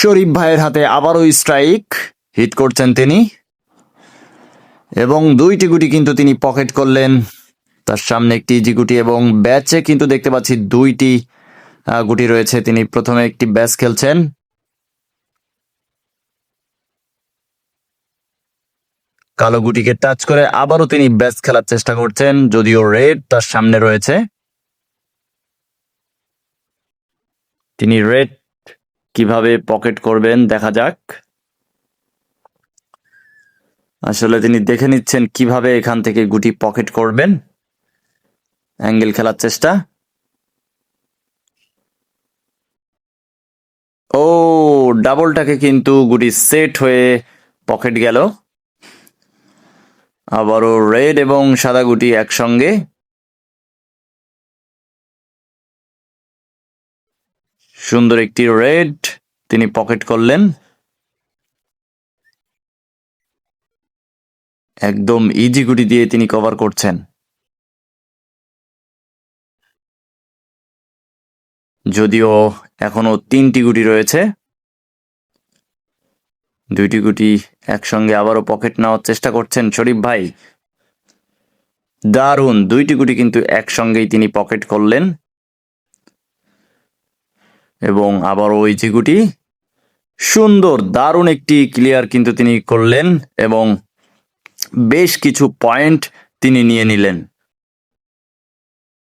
শরীফ ভাইয়ের হাতে আবারও স্ট্রাইক হিট করছেন তিনি। এবং দুইটি গুটি কিন্তু তিনি পকেট করলেন। তার সামনে একটি ইজি গুটি এবং ব্যাচে কিন্তু দেখতে পাচ্ছি দুইটি গুটি রয়েছে। তিনি প্রথমে একটি ব্যাচ খেলছেন। কালো গুটিকে টাচ করে আবারও তিনি ব্যাচ খেলার চেষ্টা করছেন, যদিও রেড তার সামনে রয়েছে। তিনি রেড কীভাবে পকেট করবেন? দেখা যাক। আসলে তিনি দেখে নিচ্ছেন কীভাবে এখান থেকে গুটি পকেট করবেন। অ্যাঙ্গেল খেলার চেষ্টা। ও, ডাবলটাকে কিন্তু গুটি সেট হয়ে পকেট গেল। আবারও রেড এবং সাদা গুটি একসঙ্গে। সুন্দর একটি রেড। তিনি পকেট করলেন। একদম ইজি গুটি দিয়ে তিনি কভার করছেন। যদিও এখনও তিনটি গুটি রয়েছে। দুইটি গুটি একসঙ্গে আবারও পকেট নেওয়ার চেষ্টা করছেন শরীফ ভাই। দারুণ, দুইটি গুটি কিন্তু একসঙ্গেই তিনি পকেট করলেন। এবং আবার ওই চিকুটি সুন্দর, দারুণ একটি ক্লিয়ার কিন্তু তিনি করলেন এবং বেশ কিছু পয়েন্ট তিনি নিয়ে নিলেন।